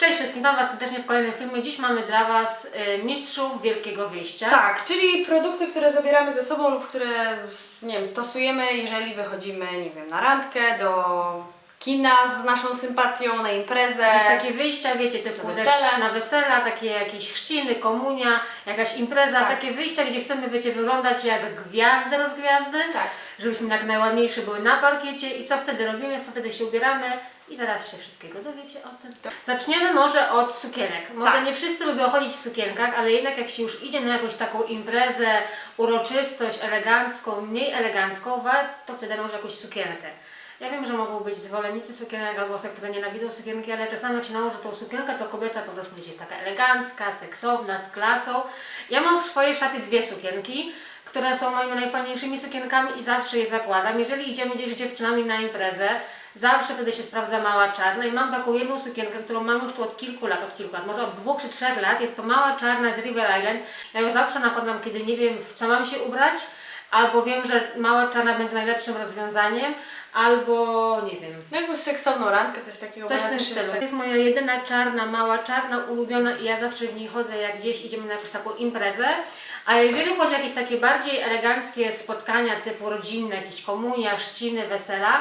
Cześć wszystkim, witam Was serdecznie w kolejnym filmie. Dziś mamy dla Was y, mistrzów wielkiego wyjścia. Tak, czyli produkty, które zabieramy ze sobą lub które, nie wiem, stosujemy, jeżeli wychodzimy, nie wiem, na randkę, do kina z naszą sympatią, na imprezę. Jakieś takie wyjścia, wiecie, typu Na też wesele. na wesela, takie jakieś chrzciny, komunia, jakaś impreza, Tak. takie wyjścia, gdzie chcemy, wiecie, wyglądać jak gwiazdy rozgwiazdy, Tak. żebyśmy jak najładniejsze były na parkiecie i co wtedy robimy, co wtedy się ubieramy i zaraz się wszystkiego dowiecie o tym. Zaczniemy może od sukienek. Może Tak. nie wszyscy lubią chodzić w sukienkach, ale jednak jak się już idzie na jakąś taką imprezę, uroczystość elegancką, mniej elegancką, warto wtedy może jakąś sukienkę. Ja wiem, że mogą być zwolennicy sukienek albo osoby, które nienawidzą sukienki, ale czasami jak się nałoży tą sukienkę, to kobieta po prostu wiecie, jest taka elegancka, seksowna, z klasą. Ja mam w swojej szafie dwie sukienki, które są moimi najfajniejszymi sukienkami i zawsze je zakładam. Jeżeli idziemy gdzieś z dziewczynami na imprezę, zawsze wtedy się sprawdza mała czarna i mam taką jedną sukienkę, którą mam już tu od kilku lat, od kilku lat, może od dwóch czy trzech lat. Jest to mała czarna z River Island. Ja ją zawsze nakładam, kiedy nie wiem w co mam się ubrać, albo wiem, że mała czarna będzie najlepszym rozwiązaniem, albo nie wiem, No jakąś seksowną randkę, coś takiego. Coś w tym stylu. To jest moja jedyna czarna, mała czarna, ulubiona i ja zawsze w niej chodzę, jak gdzieś idziemy na jakąś taką imprezę. A jeżeli chodzi o jakieś takie bardziej eleganckie spotkania typu rodzinne, jakieś komunia, chrzciny, wesela,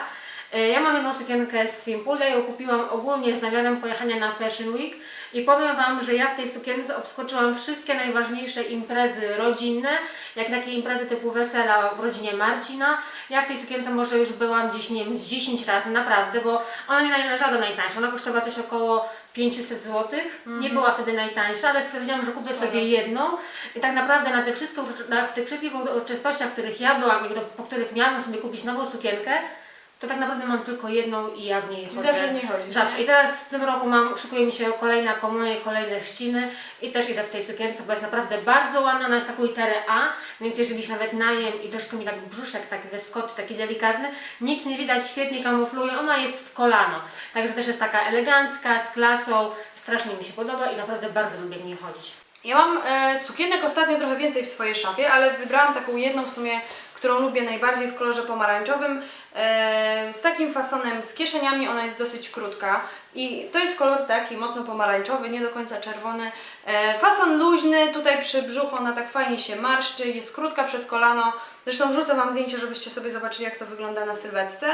ja mam jedną sukienkę z Simple, ją kupiłam ogólnie z namiarem pojechania na Fashion Week i powiem Wam, że ja w tej sukience obskoczyłam wszystkie najważniejsze imprezy rodzinne, jak takie imprezy typu wesela w rodzinie Marcina. Ja w tej sukience może już byłam gdzieś, nie wiem, z 10 razy, naprawdę, bo ona nie należała do najtańszej. Ona kosztowała coś około 500 zł. Nie była wtedy najtańsza, ale stwierdziłam, że kupię sobie jedną. I tak naprawdę na, te wszystkie, na tych wszystkich uroczystościach, w których ja byłam i do, po których miałam sobie kupić nową sukienkę, to tak naprawdę mam tylko jedną i ja w niej chodzę. zawsze w niej chodzisz, Zawsze. nie? I teraz w tym roku mam, szykuje mi się kolejna komunia i kolejne chrzciny i też idę w tej sukience, bo jest naprawdę bardzo ładna, ona jest taką literę A, więc jeżeli się nawet najem i troszkę mi tak brzuszek taki wyskoczy, taki delikatny, nic nie widać, świetnie kamufluje, ona jest w kolano. Także też jest taka elegancka, z klasą, strasznie mi się podoba i naprawdę bardzo lubię w niej chodzić. Ja mam e, sukienek ostatnio trochę więcej w swojej szafie, ale wybrałam taką jedną w sumie, którą lubię najbardziej w kolorze pomarańczowym, e, z takim fasonem z kieszeniami, ona jest dosyć krótka i to jest kolor taki mocno pomarańczowy, nie do końca czerwony. E, fason luźny, tutaj przy brzuchu ona tak fajnie się marszczy, jest krótka przed kolano. Zresztą wrzucę Wam zdjęcie, żebyście sobie zobaczyli jak to wygląda na sylwetce.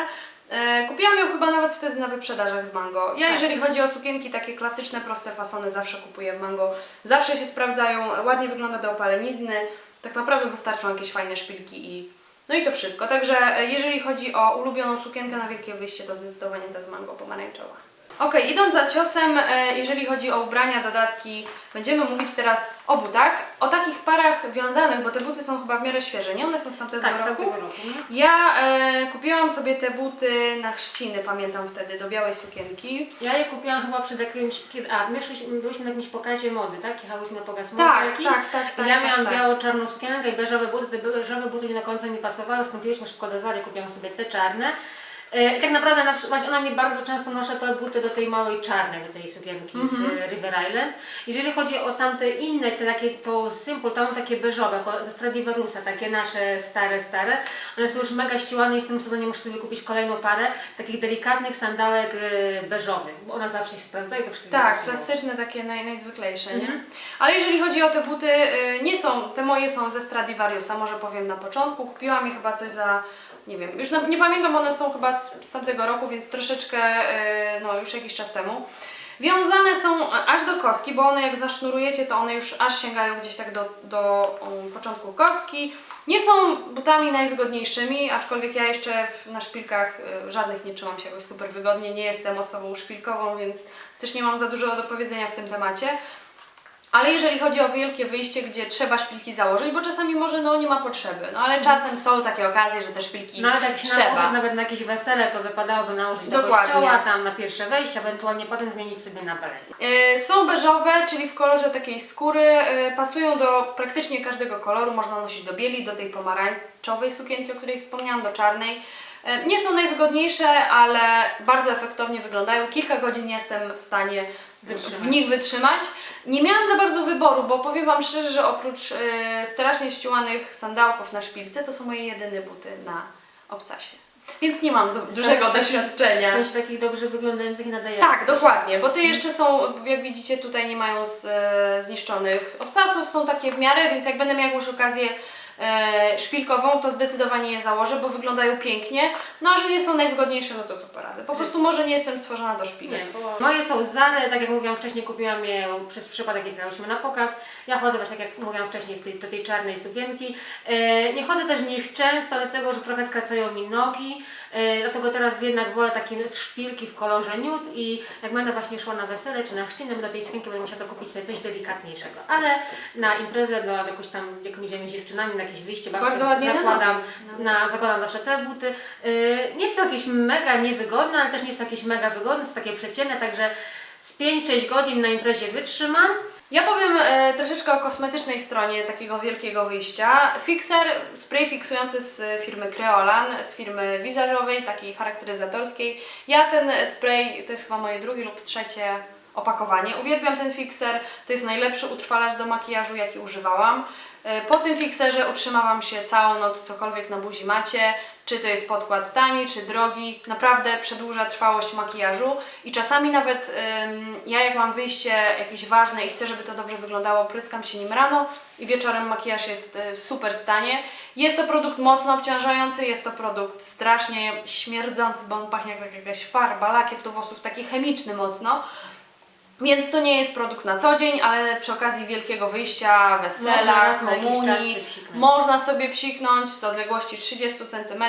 E, Kupiłam ją chyba nawet wtedy na wyprzedażach z Mango. Ja Tak. jeżeli chodzi o sukienki, takie klasyczne, proste fasony zawsze kupuję w Mango. Zawsze się sprawdzają, ładnie wygląda do opalenizny. Tak naprawdę wystarczą jakieś fajne szpilki i no i to wszystko. Także e, jeżeli chodzi o ulubioną sukienkę na wielkie wyjście, to zdecydowanie ta z Mango pomarańczowa. Okej, idąc za ciosem, e, jeżeli chodzi o ubrania, dodatki, będziemy mówić teraz o butach. O takich parach wiązanych, bo te buty są chyba w miarę świeże, nie? One są z tamtego Tak, z roku. tamtego roku. no. Ja e, kupiłam sobie te buty na chrzciny, pamiętam wtedy, do białej sukienki. Ja je kupiłam chyba przed jakimś, a my byliśmy na jakimś pokazie mody, tak? Jechałyśmy na pokaz mody Tak, jakiś. tak, tak, tak, ja tak, miałam tak. biało-czarną sukienkę i beżowe buty, te beżowe buty nie do końca mi pasowały, skąpiłyśmy szybko do Zary, kupiłam sobie te czarne. E, I tak naprawdę na, przykład ona mnie bardzo często noszę te buty do tej małej czarnej, do tej sukienki Mhm. z e, River Island. Jeżeli chodzi o tamte inne, te takie, to Simple, to mam takie beżowe, ze Stradivariusa, takie nasze stare, stare. One są już mega ściłane i w tym sezonie muszę sobie kupić kolejną parę takich delikatnych sandałek e, beżowych, bo one zawsze się sprawdzają i to wszystko Tak, klasyczne, takie naj, najzwyklejsze, nie? Mhm. Ale jeżeli chodzi o te buty, y, nie są, te moje są ze Stradivariusa, może powiem na początku. Kupiłam je chyba coś za, nie wiem, już na, nie pamiętam, one są chyba z, z tamtego roku, więc troszeczkę, y, no już jakiś czas temu. Wiązane są aż do koski, bo one jak zasznurujecie, to one już aż sięgają gdzieś tak do, do um, początku koski. Nie są butami najwygodniejszymi, aczkolwiek ja jeszcze w, na szpilkach y, żadnych nie czułam się jakoś super wygodnie. Nie jestem osobą szpilkową, więc też nie mam za dużo do powiedzenia w tym temacie. Ale jeżeli chodzi o wielkie wyjście, gdzie trzeba szpilki założyć, bo czasami może no nie ma potrzeby, no ale czasem są takie okazje, że te szpilki No ale jak się trzeba. nałożysz nawet na jakieś wesele, to wypadałoby nałożyć do Dokładnie. kościoła, tam na pierwsze wejście, ewentualnie potem zmienić sobie na balet. Y, Są beżowe, czyli w kolorze takiej skóry, y, pasują do praktycznie każdego koloru, można nosić do bieli, do tej pomarańczowej sukienki, o której wspomniałam, do czarnej. Y, Nie są najwygodniejsze, ale bardzo efektownie wyglądają. Kilka godzin jestem w stanie w Wytrzymać. nich wytrzymać. Nie miałam za bardzo wyboru, bo powiem Wam szczerze, że oprócz y, strasznie ściułanych sandałków na szpilce, to są moje jedyne buty na obcasie. Więc nie mam do, dużego doświadczenia. W sensie takich dobrze wyglądających i nadających. Tak, dokładnie, bo te jeszcze są, jak widzicie tutaj nie mają z, e, zniszczonych obcasów, są takie w miarę, więc jak będę miała jakąś okazję e, szpilkową, to zdecydowanie je założę, bo wyglądają pięknie. No a że nie są najwygodniejsze, no to co poradzę. Po prostu może nie jestem stworzona do szpilek. Nie, bo moje są z Zary, tak jak mówiłam wcześniej, kupiłam je przez przypadek, jak grałyśmy na pokaz. Ja chodzę właśnie, tak jak mówiłam wcześniej, w tej, do tej czarnej sukienki. E, nie chodzę też w nich często, dlatego że trochę skracają mi nogi. E, dlatego teraz jednak wolę takie szpilki w kolorze nude i jak będę właśnie szła na wesele czy na chrzciny, do tej sukienki będę musiała kupić sobie coś delikatniejszego. Ale na imprezę, do jakąś tam, jak idziemy z dziewczynami, na jakieś wyjście, babci Bardzo ładnie na zakładam, nogi. na, zakładam zawsze te buty. Yy, nie są jakieś mega niewygodne, ale też nie są jakieś mega wygodne, są takie przeciętne, także z 5-6 godzin na imprezie wytrzymam. Ja powiem e, troszeczkę o kosmetycznej stronie takiego wielkiego wyjścia. Fixer, spray fiksujący z firmy Creolan, z firmy wizażowej, takiej charakteryzatorskiej. Ja ten spray, to jest chyba moje drugie lub trzecie opakowanie. Uwielbiam ten fixer, to jest najlepszy utrwalacz do makijażu, jaki używałam. E, Po tym fixerze utrzymałam się całą noc, cokolwiek na buzi macie, czy to jest podkład tani, czy drogi, naprawdę przedłuża trwałość makijażu i czasami nawet ym, ja jak mam wyjście jakieś ważne i chcę, żeby to dobrze wyglądało, pryskam się nim rano i wieczorem makijaż jest y, w super stanie. Jest to produkt mocno obciążający, jest to produkt strasznie śmierdzący, bo on pachnie jak jakaś farba, lakier do włosów, taki chemiczny mocno. Więc to nie jest produkt na co dzień, ale przy okazji wielkiego wyjścia, wesela, Można raz na jakiś czas komunii, psiknąć. można sobie psiknąć z odległości 30 cm,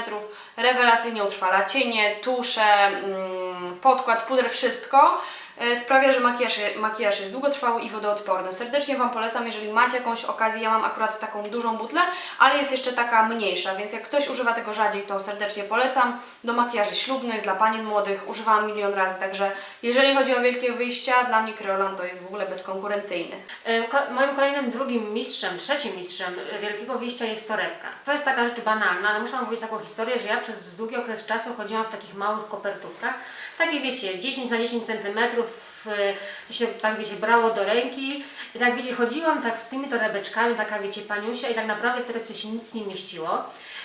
rewelacyjnie utrwala cienie, tusze, mm, podkład, puder, wszystko. E, Sprawia, że makijaż, makijaż jest długotrwały i wodoodporny. Serdecznie Wam polecam, jeżeli macie jakąś okazję, ja mam akurat taką dużą butlę, ale jest jeszcze taka mniejsza, więc jak ktoś używa tego rzadziej, to serdecznie polecam. Do makijaży ślubnych, dla panien młodych używałam milion razy, także jeżeli chodzi o wielkie wyjścia, dla mnie Creolan to jest w ogóle bezkonkurencyjny. E, Moim kolejnym drugim mistrzem, trzecim mistrzem wielkiego wyjścia jest torebka. To jest taka rzecz banalna, ale muszę Wam powiedzieć taką historię, że ja przez długi okres czasu chodziłam w takich małych kopertówkach. Takie wiecie, 10 na 10 centymetrów, e, to się tak wiecie, brało do ręki. I tak wiecie, chodziłam tak z tymi torebeczkami, taka wiecie, paniusia i tak naprawdę w torebce się nic nie mieściło.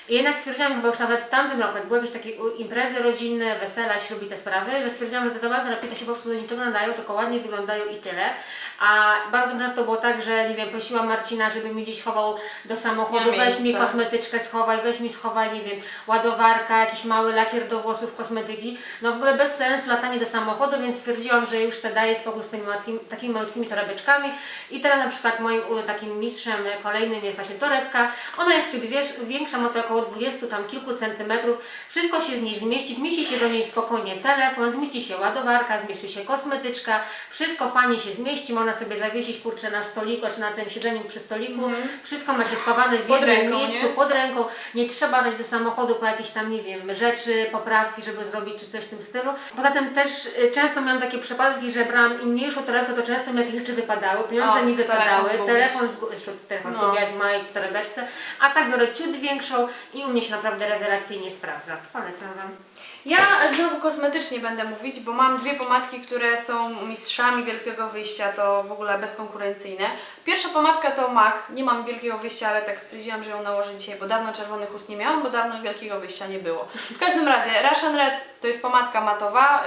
I jednak stwierdziłam chyba już nawet w tamtym roku, jak były jakieś takie imprezy rodzinne, wesela, ślubi, te sprawy, że stwierdziłam, że te torebki to się po prostu do niczego nadają, tylko ładnie wyglądają i tyle. A bardzo często było tak, że nie wiem, prosiłam Marcina, żeby mi gdzieś chował do samochodu, weź mi kosmetyczkę schowaj, weź mi schowaj, nie wiem, ładowarka, jakiś mały lakier do włosów, kosmetyki. No w ogóle bez sensu latanie do samochodu, więc stwierdziłam, że już sobie daję spokój z tymi takimi malutkimi torebeczkami. I teraz na przykład moim takim mistrzem kolejnym jest właśnie torebka. Ona jest wiesz, większa, ma to około 20 tam kilku centymetrów. Wszystko się z niej zmieści, zmieści się do niej spokojnie telefon, zmieści się ładowarka, zmieści się kosmetyczka, wszystko fajnie się zmieści, można sobie zawiesić kurczę na stoliku, czy na tym siedzeniu przy stoliku. Wszystko macie schowane w jednym ręką, miejscu, nie? pod ręką. Nie trzeba dać do samochodu po jakieś tam, nie wiem, rzeczy, poprawki, żeby zrobić, czy coś w tym stylu. Poza tym też y, często miałam takie przypadki, że brałam im mniejszą torebkę, to często mi jakieś rzeczy wypadały, pieniądze O, mi wypadały, telefon telefon, telefon No. zgubiłaś w mojej torebeczce, a tak biorę ciut większą i u mnie się naprawdę rewelacyjnie sprawdza. Polecam Wam. Ja znowu kosmetycznie będę mówić, bo mam dwie pomadki, które są mistrzami wielkiego wyjścia, to w ogóle bezkonkurencyjne. Pierwsza pomadka to MAC, nie mam wielkiego wyjścia, ale tak stwierdziłam, że ją nałożę dzisiaj, bo dawno czerwonych ust nie miałam, bo dawno wielkiego wyjścia nie było. W każdym razie, Russian Red to jest pomadka matowa,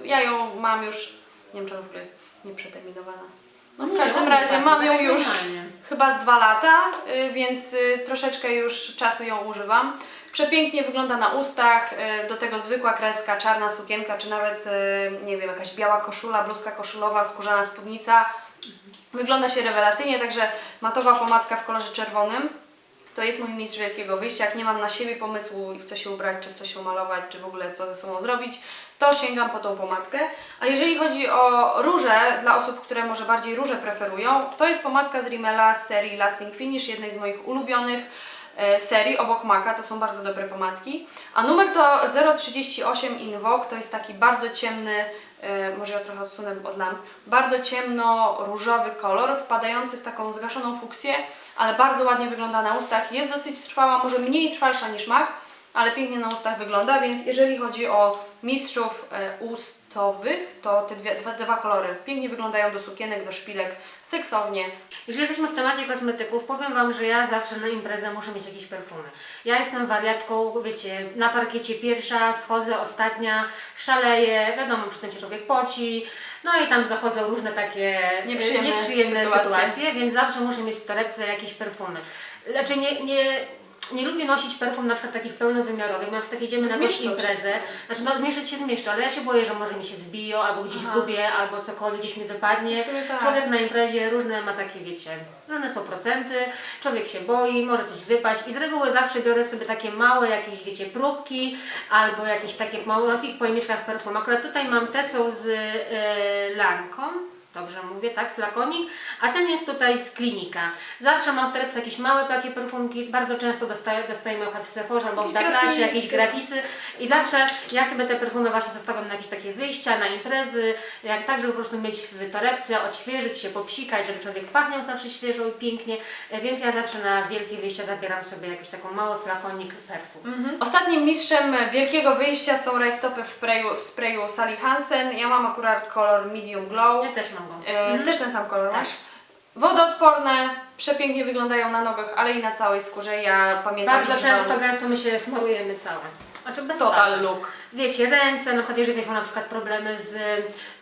yy, ja ją mam już, nie wiem czy ona w ogóle jest nieprzeterminowana. No w każdym razie pachnie, mam ją tak już chyba z dwa lata, y, więc y, troszeczkę już czasu ją używam. Przepięknie wygląda na ustach, y, do tego zwykła kreska, czarna sukienka, czy nawet, y, nie wiem, jakaś biała koszula, bluzka koszulowa, skórzana spódnica. Wygląda się rewelacyjnie, także matowa pomadka w kolorze czerwonym. To jest mój mistrz wielkiego wyjścia. Jak nie mam na siebie pomysłu i w co się ubrać, czy w co się umalować, czy w ogóle co ze sobą zrobić, to sięgam po tą pomadkę. A jeżeli chodzi o róże, dla osób, które może bardziej róże preferują, to jest pomadka z Rimmela z serii Lasting Finish, jednej z moich ulubionych e, serii obok Maka, to są bardzo dobre pomadki. A numer to 038 Invoke, to jest taki bardzo ciemny, może ja trochę odsunę od lamp, bardzo ciemno-różowy kolor, wpadający w taką zgaszoną fuksję, ale bardzo ładnie wygląda na ustach. Jest dosyć trwała, może mniej trwalsza niż MAC, ale pięknie na ustach wygląda, więc jeżeli chodzi o mistrzów e, ust, fioletowych, to te dwie, dwa, dwa kolory pięknie wyglądają do sukienek, do szpilek, seksownie. Jeżeli jesteśmy w temacie kosmetyków, powiem Wam, że ja zawsze na imprezę muszę mieć jakieś perfumy. Ja jestem wariatką, wiecie, na parkiecie pierwsza, schodzę ostatnia, szaleję, wiadomo, przy tym się człowiek poci, no i tam zachodzą różne takie e, Nieprzyjemne nieprzyjemne sytuacje. sytuacje, więc zawsze muszę mieć w torebce jakieś perfumy. Znaczy nie, nie, nie lubię nosić perfum na przykład takich pełnowymiarowych, na przykład jak jedziemy na jakąś Zmieszczą się imprezę, znaczy no zmieszać się zmieszczą, ale ja się boję, że może mi się zbiją, albo gdzieś Aha. zgubię, albo cokolwiek gdzieś mi wypadnie. W sumie tak. Człowiek na imprezie różne ma takie, wiecie, różne są procenty, człowiek się boi, może coś wypaść i z reguły zawsze biorę sobie takie małe jakieś, wiecie, próbki albo jakieś takie małe na takich pojemniczkach perfum. Akurat tutaj mam te są z e, Lanką. Dobrze mówię, tak, flakonik, a ten jest tutaj z klinika. Zawsze mam w torebce jakieś małe takie perfumki, bardzo często dostaję, dostajemy w Sephora albo w Douglasie, jakieś gratisy i zawsze ja sobie te perfumy właśnie zostawiam na jakieś takie wyjścia, na imprezy, jak tak, żeby po prostu mieć w torebce, odświeżyć się, popsikać, żeby człowiek pachniał zawsze świeżo i pięknie, E, więc ja zawsze na wielkie wyjścia zabieram sobie jakiś taką mały flakonik perfum. Ostatnim mistrzem wielkiego wyjścia są rajstopy w sprayu, w sprayu Sally Hansen. Ja mam akurat kolor medium glow. Ja też mam E, Też ten sam kolor Tak. masz. Wodoodporne, przepięknie wyglądają na nogach, ale i na całej skórze. Ja pamiętam, Bardzo że często gęsto my się smarujemy całe. Znaczy bez twarzy. Total look. Wiecie, ręce, na przykład jeżeli ktoś ma na przykład problemy z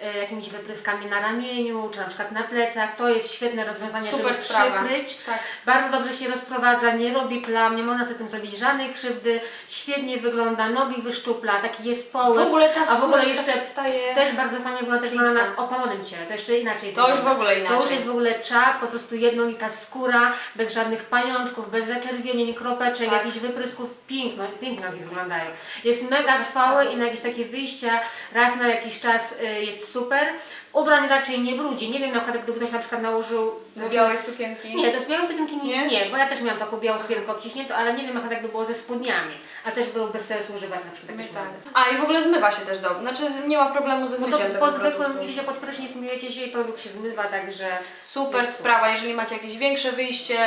e, jakimiś wypryskami na ramieniu, czy na przykład na plecach, to jest świetne rozwiązanie, Super żeby sprawa. przykryć. Tak. Bardzo dobrze się rozprowadza, nie robi plam, nie można sobie tym zrobić żadnej krzywdy, świetnie wygląda, nogi wyszczupla, taki jest połysk. W ogóle ta a w ogóle skóra się jeszcze taka staje... też bardzo fajnie wygląda też Piękna. na opalonym ciele, to jeszcze inaczej To już wygląda. w ogóle To już inaczej. jest w ogóle czap, po prostu jednolita skóra, bez żadnych pajączków, bez zaczerwienień, kropeczek, Tak. jakichś wyprysków, piękno, piękno jak wyglądają. Jest mega trwały i na jakieś takie wyjścia raz na jakiś czas y, jest super. Ubrań raczej nie brudzi. Nie wiem, na przykład gdyby ktoś na przykład nałożył... Do białej sukienki. Nie, to z białej sukienki nie, Nie? bo ja też miałam taką białą sukienkę obciśniętą, ale nie wiem, jak jakby było ze spodniami. A też było bez sensu używać na przykład tak. A i w ogóle zmywa się też dobrze. Znaczy nie ma problemu ze No zmyciem to tego po zwykłym idziecie pod prysznic, myjecie się i produkt się zmywa, także... Super sprawa, jeżeli macie jakieś większe wyjście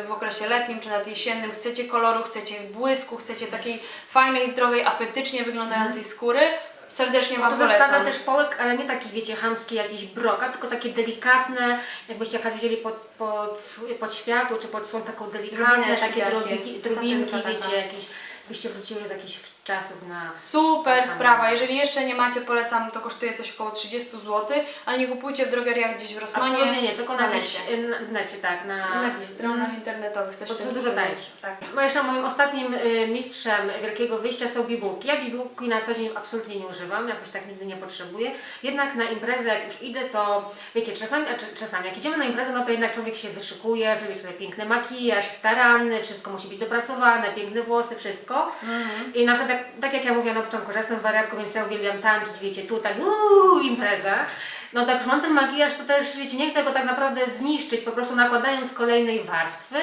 y, w okresie letnim czy nawet jesiennym, chcecie koloru, chcecie błysku, chcecie takiej fajnej, zdrowej, apetycznie wyglądającej skóry, serdecznie Wam To zostawia polecam. też połysk, ale nie taki, wiecie, chamski jakiś brokat, tylko takie delikatne, jakbyście jechali wzięli pod, pod, pod światło, czy pod słońce, taką delikatne, Drobineczki takie takie, drobinki, drobinki satynka taka. wiecie, jakieś, byście wróciły z jakichś czasów na... Super sprawa, jeżeli jeszcze nie macie, polecam, to kosztuje coś około 30 zł, ale nie kupujcie w drogeriach gdzieś w Rossmanie, Absolutnie nie, tylko na, na necie. na, w necie, tak, na... na jakichś stronach internetowych, coś Bo w to tym dużo stylu. tańsze. Tak. Bo jeszcze moim ostatnim y, mistrzem wielkiego wyjścia są bibułki. Ja bibułki na co dzień absolutnie nie używam, jakoś tak nigdy nie potrzebuję. Jednak na imprezę jak już idę, to wiecie, czasami, a czy- czasami jak idziemy na imprezę, no to jednak człowiek się wyszykuje, zrobi sobie piękny makijaż, staranny, wszystko musi być dopracowane, piękne włosy, wszystko. I na przykład tak, tak jak ja mówiłam na początku, że jestem wariatką, więc ja uwielbiam tańczyć, wiecie, tutaj, uuu, impreza. No tak, mam ten makijaż, to też, wiecie, nie chcę go tak naprawdę zniszczyć, po prostu nakładając kolejnej warstwy.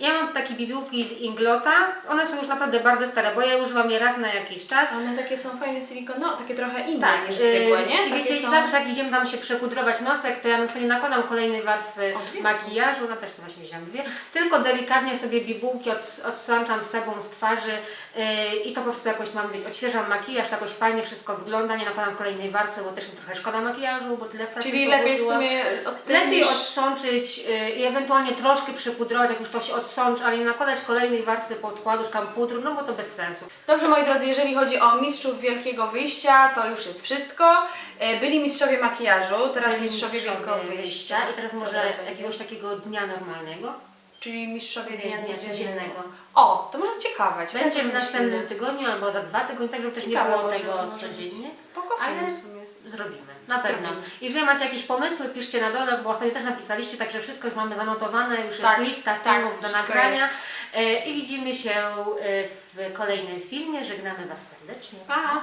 Ja mam takie bibułki z Inglota, one są już naprawdę bardzo stare, bo ja używam je raz na jakiś czas. One takie są fajne silikon, no takie trochę inne Tak, niż zwykłe, yy, nie? I wiecie, są... zawsze jak idziemy tam się przepudrować nosek, to ja nie nakładam kolejnej warstwy makijażu, no też sobie właśnie wziąłem dwie, tylko delikatnie sobie bibułki od, odsłączam sebum z twarzy yy, i to po prostu jakoś mam, wiecie, odświeżam makijaż, to jakoś fajnie wszystko wygląda, nie nakładam kolejnej warstwy, bo też mi trochę szkoda makijażu, bo Czyli lepiej w sumie od tym Lepiej niż... odsączyć yy, i ewentualnie troszkę przypudrować, jak już to się odsączy, ale nie nakładać kolejnej warstwy podkładu, czy tam pudru, no bo to bez sensu. Dobrze moi drodzy, jeżeli chodzi o mistrzów wielkiego wyjścia, to już jest wszystko. E, Byli mistrzowie makijażu, teraz Byli mistrzowie wielkiego wyjścia. I teraz Co może teraz będzie? jakiegoś takiego dnia normalnego. Czyli mistrzowie dnia Dnia codziennego. codziennego. O, to może ciekawe. ciekawe Będzie w następnym tygodniu albo za dwa tygodnie, tak żeby też nie Ciekawe było może, tego może codziennie. być. Spoko Ale- w sumie. Zrobimy, na pewno. Jeżeli macie jakieś pomysły, piszcie na dole, bo ostatnio też napisaliście, także wszystko już mamy zanotowane, już Tak, jest lista tak, filmów do wszystko nagrania. E, I widzimy się e, w kolejnym filmie. Żegnamy Was serdecznie. Pa!